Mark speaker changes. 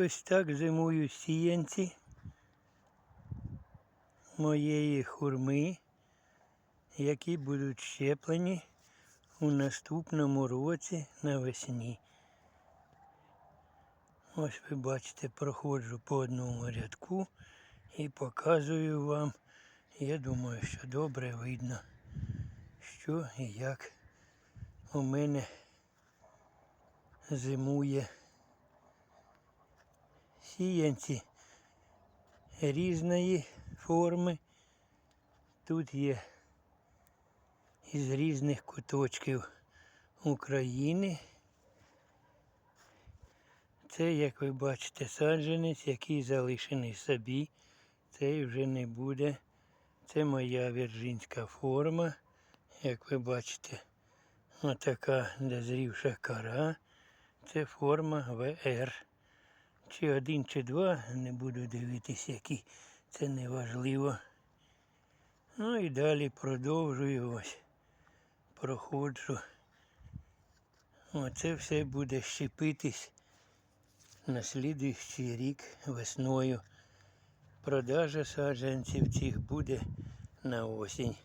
Speaker 1: Ось так зимують сіянці моєї хурми, які будуть щеплені у наступному році навесні. Ось ви бачите, проходжу по одному рядку і показую вам. Я думаю, що добре видно, що і як у мене зимує сіянці різної форми. Тут є із різних куточків України. Це, як ви бачите, саджанець, який залишений собі. Цей вже не буде. Це моя вірджинська форма. Як ви бачите, отака дозрівша кора. Це форма ВР. Чи один, чи два, не буду дивитися, які. Це не важливо. Ну і далі продовжую ось. Проходжу. Оце все буде щепитись на слідуючий рік весною. Продажа саджанців цих буде на осінь.